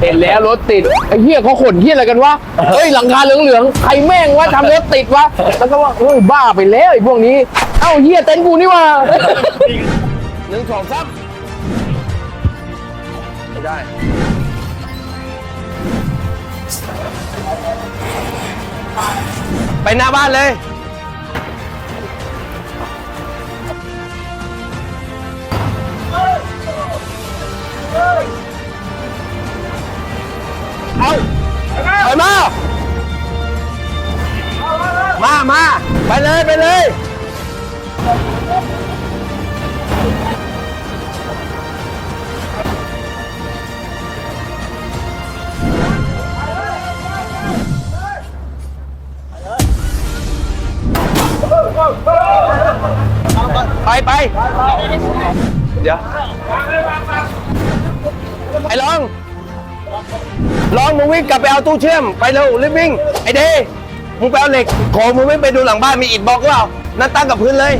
เห็นแล้วรถติดไอ้เหี้ยเขาขนเหี้ยอะไรกันวะเฮ้ยหลังคาเหลืองๆใครแม่งวะทำรถติดวะแล้วก็ว่าเฮ้ยบ้าไปแล้วไอ้พวกนี้ เอ้าเหี้ยเต็นท์กูนี่วะหนึ่งสองสามไม่ได้ไปหน้าบ้านเลย เอาไปมา มามาไปเลยไปเลย ไปไป เดี๋ยว ไอ้ลอง ลองมึงวิ่งกลับไปเอาตู้เชื่อมไปเร็วรีบวิ่งไอ้เดมึงไปเอาเหล็กของมึงวิ่งไปดูหลังบ้านมีอิฐบล็อกหรือเปล่านั่นตั้งกับพื้นเลย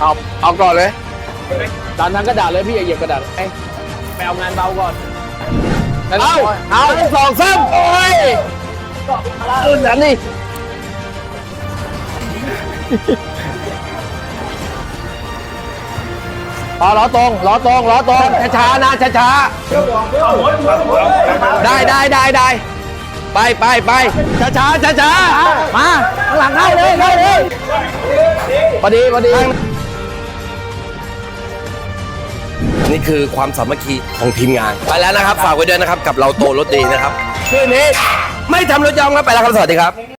เอาเอาก่อนเลยตามทางกระดาษเลยพี่อย่าเหยียบกระดาษไอ้ไปเอางานเบาก่อนเอาเอาหนึ่งสองสามโอ้ยอื่นแล้วนี่ พอล้อตรงล้อตรงล้อตรงช้าๆนะช้าๆได้ได้ได้ได้ไปไปไปช้าช้าช้าช้าๆมาข้างหลังเข้าเลยเข้าเลยพอดีพอดีนี่คือความสามัคคีของทีมงาน ไปแล้วนะครับ ฝากไว้ด้วยนะครับ กับเราโตรถดีนะครับ คืนนี้ไม่ทำรถยอมครับไปแล้วครับ สวัสดีครับ